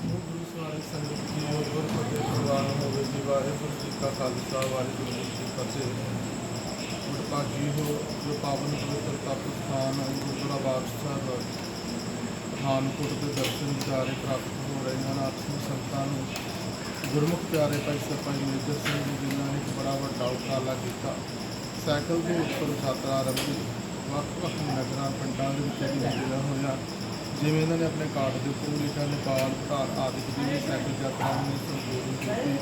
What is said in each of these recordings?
ਗੁਰੂ ਸਵਾਰੀ ਸੰਗਤ ਜੀ ਹੋਰ ਗੁਰਪਤੇ ਪ੍ਰਵਾਨ ਹੋਵੇ ਜੀ ਵਾਹਿਗੁਰੂ ਜੀ ਕਾ ਖਾਲਸਾ ਵਾਹਿਗੁਰੂ ਜੀ ਕੀ ਫਤਿਹ ਗੁਰਭਾਗੀ ਹੋ ਜੋ ਪਾਵਨ ਪਵਿੱਤਰ ਤਪ ਸਥਾਨ ਹੈ ਗੁਰਦੁਆਰਾ ਬਾਦਸ਼ਾਹ ਦਾ ਪਠਾਨਕੋਟ ਦੇ ਦਰਸ਼ਨ ਦਿਦਾਰੇ ਪ੍ਰਾਪਤ ਹੋ ਰਹੇ ਹਨ ਆਪ ਸਮੂਹ ਸੰਤਾਂ ਨੂੰ ਗੁਰਮੁਖ ਪਿਆਰੇ ਭਾਈ ਸਰਪੰਚ ਮੇਜਰ ਸਿੰਘ ਜੀ ਜਿਨ੍ਹਾਂ ਨੇ ਇੱਕ ਬੜਾ ਵੱਡਾ ਉਪਰਾਲਾ ਕੀਤਾ। ਸਾਈਕਲ ਦੇ ਉੱਪਰ ਯਾਤਰਾ ਆਰੰਭੀ ਵੱਖ-ਵੱਖ ਨਗਰਾਂ, ਪਿੰਡਾਂ ਦੇ ਵਿੱਚ ਵੀ ਜਿਹੜਾ ਹੋਇਆ। ਜਿਵੇਂ ਇਹਨਾਂ ਨੇ ਆਪਣੇ ਕਾਰਡ ਦੇ ਉੱਪਰ ਲਿਖਿਆ, ਨੇਪਾਲ ਭੂਟਾਨ ਆਦਿ ਦੀ ਵੀ ਸਾਈਕਲ ਯਾਤਰਾ ਨੂੰ ਸੰਬੋਧਨ ਕੀਤੀ।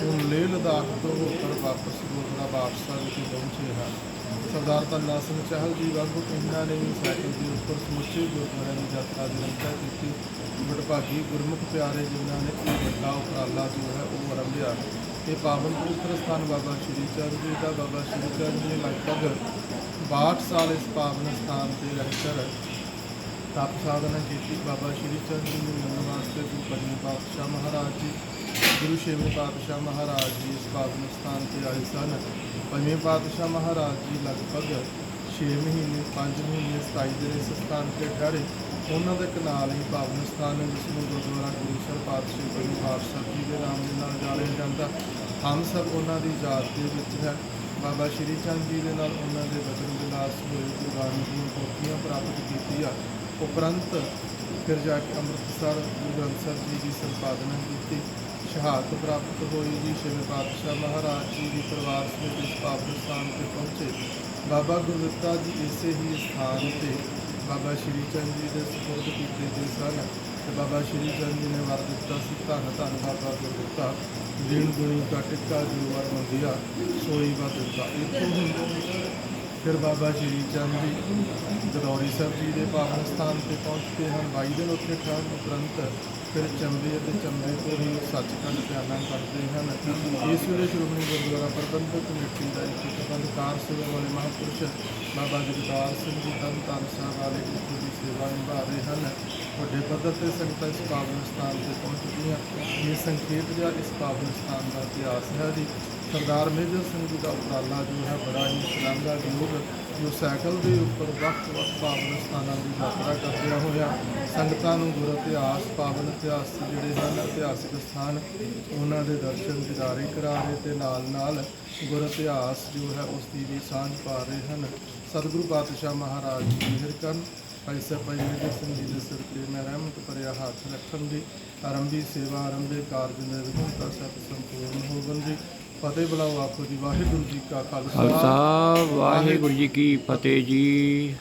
ਹੁਣ ਲੇਹ ਲਦਾਖ ਤੋਂ ਉੱਤਰ ਵਾਪਸ ਗੁਰਦੁਆਰਾ ਬਾਦਸ਼ਾਹ ਵਿਖੇ ਪਹੁੰਚੇ ਹਨ। ਸਰਦਾਰ ਧੰਨਾ ਸਿੰਘ ਚਾਹਲ ਜੀ ਵਾਂਗੂ ਇਹਨਾਂ ਨੇ ਵੀ ਸਾਈਕਲ ਦੇ ਉੱਪਰ ਸਮੁੱਚੇ ਗੁਰਦੁਆਰਿਆਂ ਦੀ ਯਾਤਰਾ ਦੀ ਰੰਭਾ ਕੀਤੀ। ਵਡਭਾਗੀ ਗੁਰਮੁਖ ਪਿਆਰੇ ਜਿਨ੍ਹਾਂ ਨੇ ਇਹ ਵੱਡਾ ਉਪਰਾਲਾ ਜੋ ਹੈ ਉਹ ਆਰੰਭਿਆ ਇਹ ਪਾਵਨ ਪਵਿੱਤਰ ਸਥਾਨ ਬਾਬਾ ਸ਼੍ਰੀ ਚੰਦ ਜੀ ਦਾ, ਬਾਬਾ ਸ਼੍ਰੀ ਚੰਦ ਜੀ ਨੇ ਲਗਭਗ 62 ਸਾਲ ਇਸ ਪਾਵਨ ਸਥਾਨ ਤੇ ਰਹਿ ਕਰ ਤਪ ਸਾਧਨਾ ਕੀਤੀ। ਬਾਬਾ ਸ਼੍ਰੀ ਚੰਦ ਜੀ ਨੂੰ ਮਿਲਣ ਵਾਸਤੇ ਗੁਰੂ ਪੰਜਵੇਂ ਪਾਤਸ਼ਾਹ ਮਹਾਰਾਜ ਜੀ, ਗੁਰੂ ਛੇਵੇਂ ਪਾਤਸ਼ਾਹ ਮਹਾਰਾਜ ਜੀ ਇਸ ਪਾਵਨ ਸਥਾਨ ਤੇ ਆਏ ਸਨ। ਪੰਜਵੇਂ ਪਾਤਸ਼ਾਹ ਮਹਾਰਾਜ ਜੀ ਲਗਭਗ 6 ਮਹੀਨੇ 5 ਮਹੀਨੇ, ਸਤਾਈ ਦੇ ਇਸ ਸਥਾਨ ਤੇ ਠਹਿਰੇ। ਉਹਨਾਂ ਦੇ ਕਨਾਲ ਹੀ ਪਾਵਨ ਸਥਾਨ ਹੈ, ਜਿਸ ਨੂੰ ਗੁਰਦੁਆਰਾ ਗੁਰੂਸਰ ਪਾਤਸ਼ਾਹ ਪੰਜਵੇਂ ਪਾਤਸ਼ਾਹ ਜੀ ਦੇ ਨਾਮ ਦੇ ਨਾਲ ਜਾਣਿਆ ਜਾਂਦਾ। ਹਮ ਸਭ ਉਹਨਾਂ ਦੀ ਯਾਦ ਦੇ ਵਿੱਚ ਹੈ। ਬਾਬਾ ਸ਼੍ਰੀ ਚੰਦ ਜੀ ਦੇ ਨਾਲ ਉਹਨਾਂ ਦੇ ਵਚਨ ਵਿਲਾਸ ਹੋਏ ਗੁਰਬਾਣੀ ਦੀਆਂ ਪੋਥੀਆਂ ਪ੍ਰਾਪਤ ਆ ਉਪਰੰਤ ਫਿਰ ਜਾ ਕੇ ਅੰਮ੍ਰਿਤਸਰ ਗੁਰੂ ਗ੍ਰੰਥ ਸਾਹਿਬ ਜੀ ਦੀ ਸੰਪਾਦਨਾ ਕੀਤੀ, ਸ਼ਹਾਦਤ ਪ੍ਰਾਪਤ ਹੋਈ ਜੀ ਛੇਵੇਂ ਪਾਤਸ਼ਾਹ ਮਹਾਰਾਜ ਜੀ ਦੀ ਪਰਿਵਾਰ ਸਮੇਤ ਇਸ ਪਾਵਨ ਸਥਾਨ ਤੇ ਪਹੁੰਚੇ। ਬਾਬਾ ਗੁਰਦਿੱਤਾ ਜੀ ਇਸੇ ਹੀ ਸਥਾਨ ਤੇ ਬਾਬਾ ਸ਼੍ਰੀ ਚੰਦ ਜੀ ਦੇ ਸਪੋਰਟ ਕੀਤੇ ਗਏ ਸਨ ਤੇ ਬਾਬਾ ਸ਼੍ਰੀ ਚੰਦ ਜੀ ਨੇ ਵਰ ਦਿੱਤਾ ਸੀ, ਧੰਨ ਧੰਨ ਬਾਬਾ ਗੁਰਦਿੱਤਾ। ਜੀਣ ਗੁਣੀ ਕਾ ਟਿੱਕਾ ਜੀ ਵਰ ਮੰਦਿਆ ਸੋਈ ਵਰ ਦਿੱਤਾ। ਇੱਥੋਂ ਹੀ ਫਿਰ ਬਾਬਾ ਸ਼੍ਰੀ ਚੰਦ ਜੀ, ਗਦੌਰੀ ਸਾਹਿਬ ਜੀ ਦੇ ਪਾਵਨ ਸਥਾਨ ਤੇ ਪਹੁੰਚਦੇ ਹਨ। ਬਾਈ ਦਿਨ ਉੱਥੇ ਠਹਿਰਨ ਉਪਰੰਤ ਫਿਰ ਚੰਬੇ ਅਤੇ ਚੰਬੇ ਤੋਂ ਹੀ ਸੱਚਖੰਡ ਪਿਆਨਾ ਕਰਦੇ ਹਨ। ਇਸ ਵੇਲੇ ਸ਼੍ਰੋਮਣੀ ਗੁਰਦੁਆਰਾ ਪ੍ਰਬੰਧਕ ਕਮੇਟੀ ਦਾ ਇੱਕ ਪ੍ਰਬੰਧਕਾਰ ਸੇਵਾ ਵਾਲੇ ਮਹਾਂਪੁਰਸ਼ ਬਾਬਾ ਜਗਤਾਰ ਸਿੰਘ ਜੀ ਤਨ ਤਨ ਸਾਹਿਬ ਵਾਲੇ ਗੁਰੂ ਦੀ ਸੇਵਾ ਨਿਭਾ ਰਹੇ ਹਨ। ਵੱਡੇ ਪੱਧਰ ਤੇ ਸੰਗਤਾਂ ਇਸ ਪਾਵਨ ਸਥਾਨ ਤੇ ਪਹੁੰਚਦੀਆਂ। ਇਹ ਸੰਖੇਪ ਜਿਹਾ ਇਸ ਪਾਵਨ ਸਥਾਨ ਦਾ ਇਤਿਹਾਸ ਹੈ ਜੀ। ਸਰਦਾਰ ਮੇਜਰ ਸਿੰਘ ਜੀ ਦਾ ਉਪਰਾਲਾ ਜੋ ਹੈ ਬੜਾ ਹੀ ਸ਼ਲਾਘਾਯੋਗ ਜੋ ਸਾਈਕਲ ਦੇ ਉੱਪਰ ਵੱਖ-ਵੱਖ ਪਾਵਨ ਸਥਾਨਾਂ ਦੀ ਯਾਤਰਾ ਕਰਦਿਆਂ ਹੋਇਆ ਸੰਗਤਾਂ ਨੂੰ ਗੁਰ ਇਤਿਹਾਸ, ਪਾਵਨ ਇਤਿਹਾਸ ਜਿਹੜੇ ਹਨ, ਇਤਿਹਾਸਿਕ ਸਥਾਨ ਉਹਨਾਂ ਦੇ ਦਰਸ਼ਨ ਦਿਦਾਰੇ ਕਰਾ ਰਹੇ ਤੇ ਨਾਲ-ਨਾਲ ਗੁਰ ਇਤਿਹਾਸ ਜੋ ਹੈ ਉਸ ਦੀ ਵੀ ਸਾਂਝ ਪਾ ਰਹੇ ਹਨ। ਸਤਿਗੁਰੂ ਪਾਤਸ਼ਾਹ ਮਹਾਰਾਜ ਜੀ ਮਿਹਰ ਕਰਨ। ਭਾਈ ਸਾਹਿਬ, ਭਾਈ ਮੇਜਰ ਸਿੰਘ ਜੀ ਦੇ ਸਿਰ ਤੇ ਮੈਂ ਰਹਿਮਤ ਭਰਿਆ ਹੱਥ ਰੱਖਣ ਦੀ ਆਰੰਭੀ ਸੇਵਾ, ਆਰੰਭੇ ਕਾਰਜ ਨਿਰਵਿਘਨ ਸਤ ਸੰਪੂਰਨ ਹੋਵਨ ਜੀ ਫਤਿਹ ਬੁਲਾਓ ਆਖੋ ਜੀ ਵਾਹਿਗੁਰੂ ਜੀ ਕਾ ਖਾਲਸਾ। ਖਾਲਸਾ ਵਾਹਿਗੁਰੂ ਜੀ ਕੀ ਫਤਿਹ ਜੀ।